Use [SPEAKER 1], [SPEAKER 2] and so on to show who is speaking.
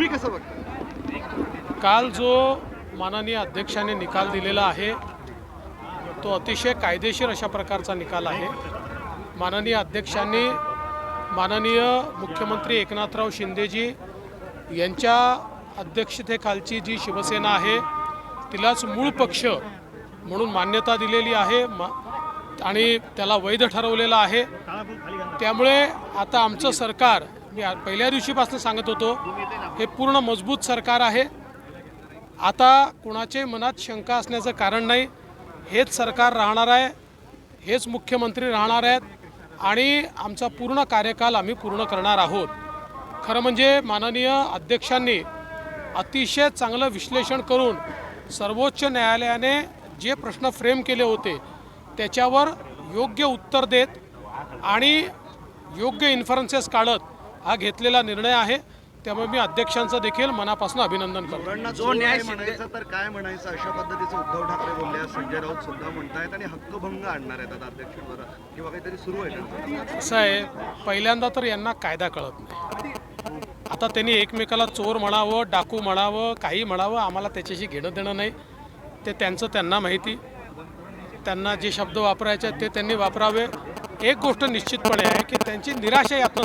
[SPEAKER 1] तुम्ही कसं बघता?
[SPEAKER 2] काल जो माननीय अध्यक्षाने निकाल दिलेला आहे तो अतिशय कायदेशीर अशा प्रकारचा निकाल आहे. माननीय अध्यक्षांनी माननीय मुख्यमंत्री एकनाथराव शिंदेजी यांच्या अध्यक्षतेखालची जी शिवसेना आहे तिलाच मूळ पक्ष म्हणून मान्यता दिलेली आहे मा आणि त्याला वैध ठरवलेलं आहे. त्यामुळे आता आमचं सरकार मी पहिल्या दिवशीपासून सांगत होतो हे पूर्ण मजबूत सरकार आहे. आता कुणाचे मनात शंका असण्याचं कारण नाही. हेच सरकार राहणार आहे हेच मुख्यमंत्री राहणार आहेत आणि आमचा पूर्ण कार्यकाल आम्ही पूर्ण करणार आहोत. खरं म्हणजे माननीय अध्यक्षांनी अतिशय चांगलं विश्लेषण करून सर्वोच्च न्यायालयाने जे प्रश्न फ्रेम केले होते त्याच्यावर योग्य उत्तर देत आणि योग्य इन्फरन्सेस काढत हा घेतलेला निर्णय आहे. त्यामुळे मी अध्यक्षांचं देखील मनापासून अभिनंदन करतो.
[SPEAKER 1] जो न्याय म्हणायचं तर काय म्हणायचं? अशा पद्धतीचं उद्धव ठाकरे बोलले संजय राऊत सुद्धा म्हणतायत आणि हक्कभंग आणणार आहेत आता अध्यक्षांवर. किंवा काहीतरी सुरू आहे
[SPEAKER 2] असं आहे. पहिल्यांदा तर यांना कायदा कळत नाही. आता त्यांनी एकमेकाला चोर म्हणावं डाकू म्हणावं काही म्हणावं आम्हाला त्याच्याशी घेणं देणं नाही. ते त्यांचं त्यांना माहिती. त्यांना जे शब्द वापरायचे ते त्यांनी वापरावे. एक गोष्ट निश्चितपणे आहे की त्यांची निराशा यातनं